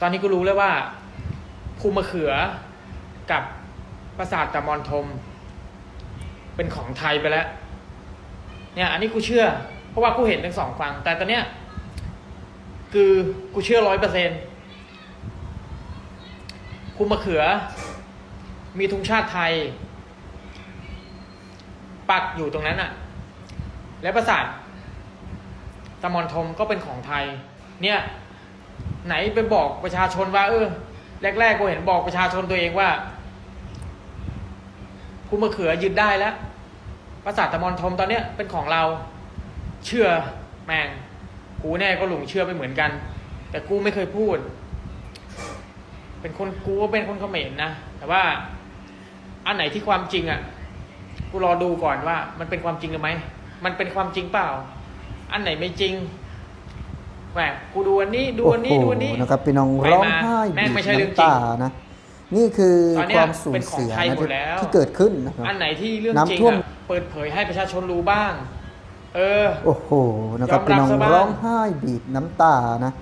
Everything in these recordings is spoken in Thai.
ตอนนี้กูรู้แล้วว่าภูมะเขือกับปราสาทตะมอนทม เป็นของไทยไปแล้ว เนี่ยอันนี้กูเชื่อ เพราะว่ากูเห็นทั้งสองฝั่งแต่ตอนเนี้ย คือกูเชื่อร้อยเปอร์เซ็นต์ภูมะเขือ มีธงชาติไทย ปักอยู่ตรงนั้นอะและปราสาทตะมอนทมก็เป็นของไทย เนี่ย ไหนไปบอกประชาชนว่า เออ แรกๆกูเห็นบอกประชาชนตัวเองว่าภูมะเขือยึดได้แล้วปราสาทตะมอนทมตอนเนี้ยเป็นของเราเชื่อแมงกูแน่ก็หลงเชื่อไปเหมือนกัน แต่กูไม่เคยพูด เป็นคนกูก็เป็นคนเขมรนะแต่ว่าอันไหนที่ความจริงอะ กูรอดูก่อนว่า มันเป็นความจริงหรือไหมมันเป็นความจริงเปล่า อันไหนไม่จริง แหมกูดูอันนี้ดูอันนี้โอ้ดูโหอันนี้นะครับพี่น้องไปร้องมาไห้แม่งไม่บีบใช่เรื่องจริงน้ำตานะนี่คือตอนเนี้คยวามสูญเสียเป็นของไทยนะหมที่ดแล้วที่เกิดขึ้นนะครับอันไหนที่เรื่องน้ำจริงท่วมอะเปิดเผยให้ประชาชนรู้บ้าง เออโอ้โหนะครับยอมรับพี่น้องซะบ้างร้องไห้บีบน้ำตานะ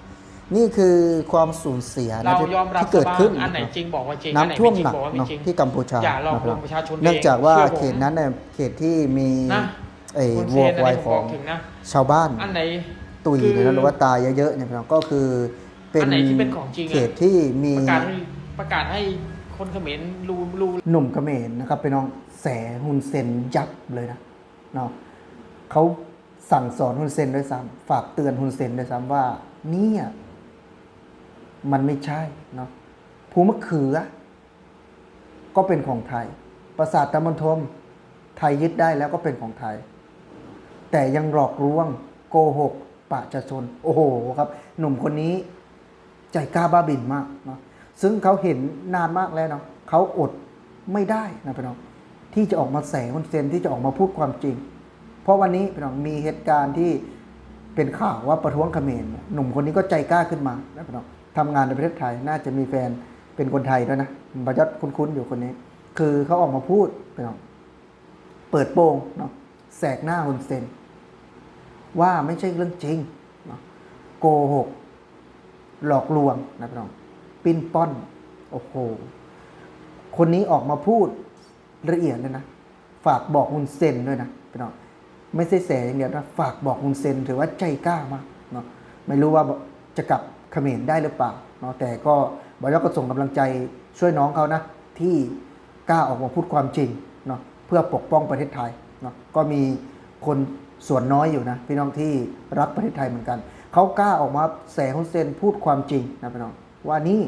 นี่คือความสูญเสียนะเราที่ยอมรับที่เกิดขึ้นซะบ้างอันไหนนะครับจริงบอกว่าจริงน้ำท่วมหนักอัไหไม่จริงบอกว่าไม่เนาะจริงที่กัมพูชาอย่าหลอกลวงนคบประชาชนเนื่องจากว่าเองเชื่อผมเขตนั้นเนี่ยเขตที่มีนะไอ้คุณวัวเคนควายอันนี้ขผมอบงอกถึงนะชาวบ้านอันไหน ตุยคือเนี่ยนะหรือว่าตายเยอะๆเนี่ยพี่น้องก็คือเป็นอันไหนที่เป็นของจริงอะ เขตที่มีประกาศให้ประกาศให้คนเขมรรู้รู้ หนุ่มเขมรนะครับพี่น้องแสฮุนเซนยับเลยนะเนาะเขาสั่งสอนฮุนเซนด้วยซ้ำฝากเตือนฮุนเซนด้วยซ้ำว่า เนี่ยมันไม่ใช่เนาะภูมะเขือ ก็เป็นของไทย ปราสาทตะมณฑมไทยยึดได้แล้วก็เป็นของไทย แต่ยังหลอกลวงโกหก ประชาชน โอ้โหครับ หนุ่มคนนี้ใจกล้าบ้าบินมากเนาะซึ่งเขาเห็นนานมากแล้วเนาะเขาอดไม่ได้นะพี่น้องที่จะออกมาแสงคนเซนที่จะออกมาพูดความจริง เพราะวันนี้พี่น้องมีเหตุการณ์ที่เป็นข่าวว่าประท้วงเขมรหนุ่มคนนี้ก็ใจกล้าขึ้นมานะพี่น้องทำงานในประเทศไทยน่าจะมีแฟนเป็นคนไทยด้วยนะบรรยัดคุ้นๆอยู่คนนี้ คือเขาออกมาพูดพี่น้องเปิดโปงเนาะแสกหน้าคนเซน ว่าไม่ใช่เรื่องจริงโกหก หลอกลวงนะพี่น้อง ปิ้นป้อน โอ้โห คนนี้ออกมาพูดละเอียดเลยนะ ฝากบอกฮุนเซนด้วยนะพี่น้อง ไม่ใช่แสอย่างเดียวนะ ฝากบอกฮุนเซนถือว่าใจกล้ามากเนาะ ไม่รู้ว่าจะกลับเขมรได้หรือเปล่าเนาะ แต่ก็บอยก็ส่งกำลังใจช่วยน้องเขานะ ที่กล้าออกมาพูดความจริงเนาะ เพื่อปกป้องประเทศไทยเนาะ ก็มี คนส่วนน้อยอยู่นะพี่น้องที่รักประเทศไทยเหมือนกัน เขากล้าออกมาแสฮุนเซนพูดความจริงนะพี่น้องว่านี่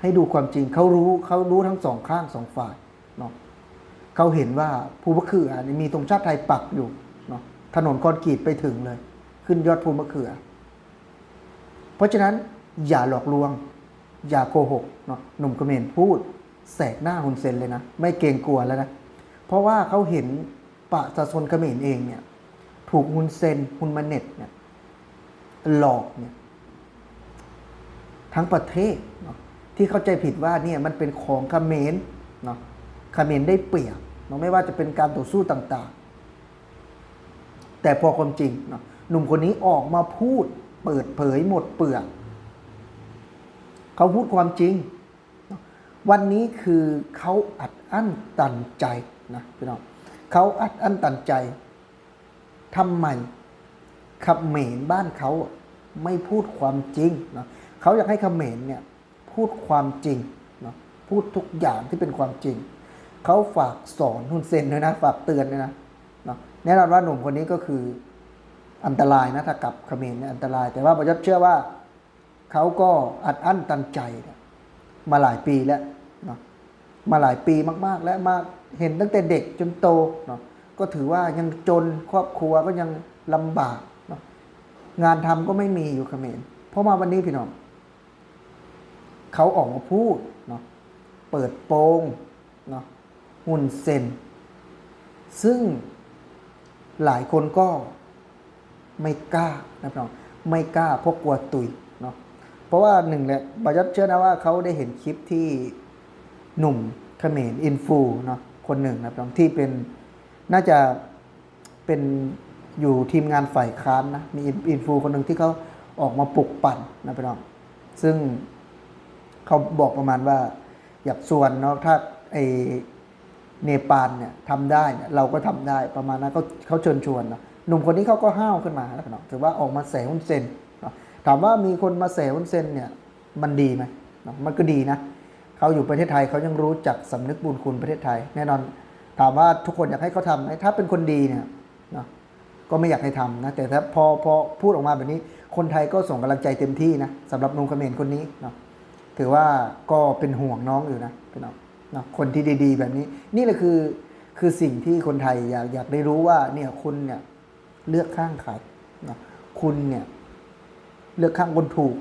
ให้ดูความจริงเขารู้เขารู้ทั้งสองข้างสองฝ่ายเนาะเขาเห็นว่าภูมะเขือนี่มีธงชาติไทยปักอยู่เนาะถนนคอนกรีตไปถึงเลย ขึ้นยอดภูมะเขือ เพราะฉะนั้นอย่าหลอกลวง อย่าโกหกเนาะหนุ่มเขมรพูดแสกหน้าฮุนเซนเลยนะ ไม่เกรงกลัวแล้วนะ เพราะว่าเขาเห็น ประชาชนเขมรเองเนี่ย ถูกฮุนเซนฮุนมาเน็ตเนี่ยหลอกเนี่ยทั้งประเทศเนาะที่เข้าใจผิดว่าเนี่ยมันเป็นของเขมรเนาะเขมรได้เปรียบเนาะไม่ว่าจะเป็นการต่อสู้ต่างๆ แต่พอความจริงเนาะหนุ่มคนนี้ออกมาพูดเปิดเผยหมดเปลือกเขาพูดความจริง วันนี้คือเขาอัดอั้นตันใจนะพี่น้อง เขาอัดอั้นตันใจทำไมเขมรบ้านเขาไม่พูดความจริงเนาะเขาอยากให้ขเขมรเนี่ยพูดความจริงเนาะพูดทุกอย่างที่เป็นความจริง เขาฝากสอนฮุนเซนด้วยนะ ฝากเตือนด้วยนะเนาะแน่นอนว่าหนุ่มคนนี้ก็คืออันตรายนะถ้ากลับเขมรเนี่ยอันตราย แต่ว่าประยัดเชื่อว่าเขาก็อัดอั้นตันใจมาหลายปีแล้วเนาะ มาหลายปีมาก ๆ แล้วมาเห็นตั้งแต่เด็กจนโตเนาะก็ถือว่ายังจนครอบครัวก็ยังลำบากเนาะงานทำก็ไม่มีอยู่เขมรเพราะมาวันนี้พี่น้องเขาออกมาพูดเนาะเปิดโปงเนาะหุ่นเซนซึ่งหลายคนก็ไม่กล้านะพี่น้องไม่กล้าเพราะกลัวตุยเนาะเพราะว่าหนึ่งแหละบายัดเชื่อนะว่าเขาได้เห็นคลิปที่ หนุ่มเขมรอินฟูเนาะคนหนึ่งนะพี่น้องที่เป็นน่าจะเป็นอยู่ทีมงานฝ่ายค้านนะมีอินฟูคนหนึ่งที่เขาออกมาปลุกปั่นนะพี่น้องซึ่งเขาบอกประมาณว่า อยากส่วนเนาะถ้าไอเนปาลเนี่ยทำได้เนี่ยเราก็ทำได้ประมาณนั้นเขาเขาเชิญชวนเนาะหนุ่มคนนี้เขาก็ห้าวขึ้นมาแล้วพี่น้องถือว่าออกมาแสวุ้นเซนเนาะถามว่ามีคนมาแสวุ้นเซนเนี่ยมันดีไหมมันก็ดีนะ เขาอยู่ประเทศไทยเขายังรู้จักสำนึกบุญคุณประเทศไทย แน่นอนถามว่าทุกคนอยากให้เขาทำไหมถ้าเป็นคนดีเนี่ยนะก็ไม่อยากให้ทำนะแต่ถ้าพอพอพูดออกมาแบบนี้ คนไทยก็ส่งกำลังใจเต็มที่นะสำหรับนุ่มเขมรคนนี้เนาะถือว่าก็เป็นห่วงน้องอยู่นะพี่น้องเนาะคนที่ดี ๆ แบบนี้ นี่แหละคือคือสิ่งที่คนไทยอยากอยากได้รู้ว่าเนี่ยคุณเนี่ยเลือกข้างใครเนาะคุณเนี่ยเลือกข้างคนถูก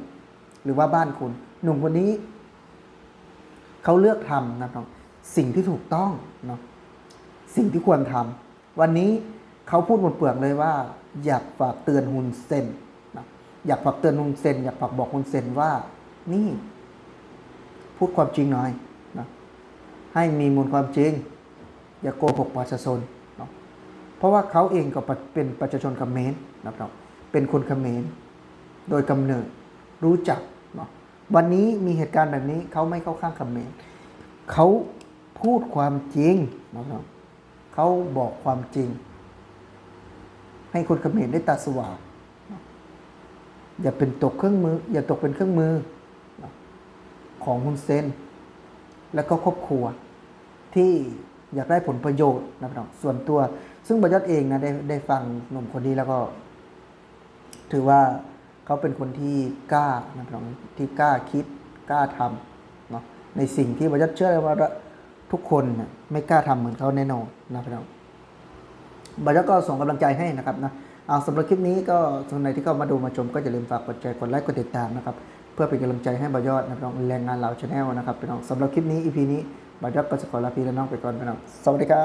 หรือว่าบ้านคุณ หนุ่มคนนี้ เขาเลือกทำนะครับสิ่งที่ถูกต้องเนาะสิ่งที่ควรทำวันนี้เขาพูดหมดเปลือกเลยว่า อยากฝากเตือนฮุนเซนนะอยากฝากเตือนฮุนเซนอยากฝากบอกฮุนเซนว่า นี่ พูดความจริงหน่อยนะให้มีมูลความจริง อย่าโกหกประชาชนเนาะเพราะว่าเขาเองก็เป็นประชาชนเขมรนะครับ เป็นคนเขมรโดยกำเนิดรู้จัก วันนี้มีเหตุการณ์แบบนี้เขาไม่เข้าข้างเขมรเขาพูดความจริงนะครับเขาบอกความจริง ให้คนเขมรได้ตาสว่างเนอย่าเป็นตกเครื่องมือ อย่าตกเป็นเครื่องมือ ของฮุนเซน และก็ครอบครัว ที่อยากได้ผลประโยชน์นะครับส่วนตัว ซึ่งบรรยัตเองนะได้ได้ฟังหนุ่มคนนี้แล้วก็ ถือว่า เขาเป็นคนที่กล้านะครับที่กล้าคิดกล้าทำเนาะในสิ่งที่บรรยัตเชื่อเลยว่าทุกคนเนี่ยไม่กล้าทำเหมือนเขาแน่นอนนะครับบรรยัตก็ส่งกำลังใจให้นะครับนะเอาสำหรับคลิปนี้ก็ส่วนไหนที่เข้ามาดูมาชม ก็อย่าลืมฝากกดแชร์กดไลค์กดติดตามนะครับเพื่อเป็นกำลังใจให้บรรยอดนะครับแรงงานเหล่าชาแนลนะครับพี่น้องสำหรับคลิปนี้ EP นี้บรรยอดก็จะขอลาพี่และน้องไปก่อนพี่น้องสวัสดีครับ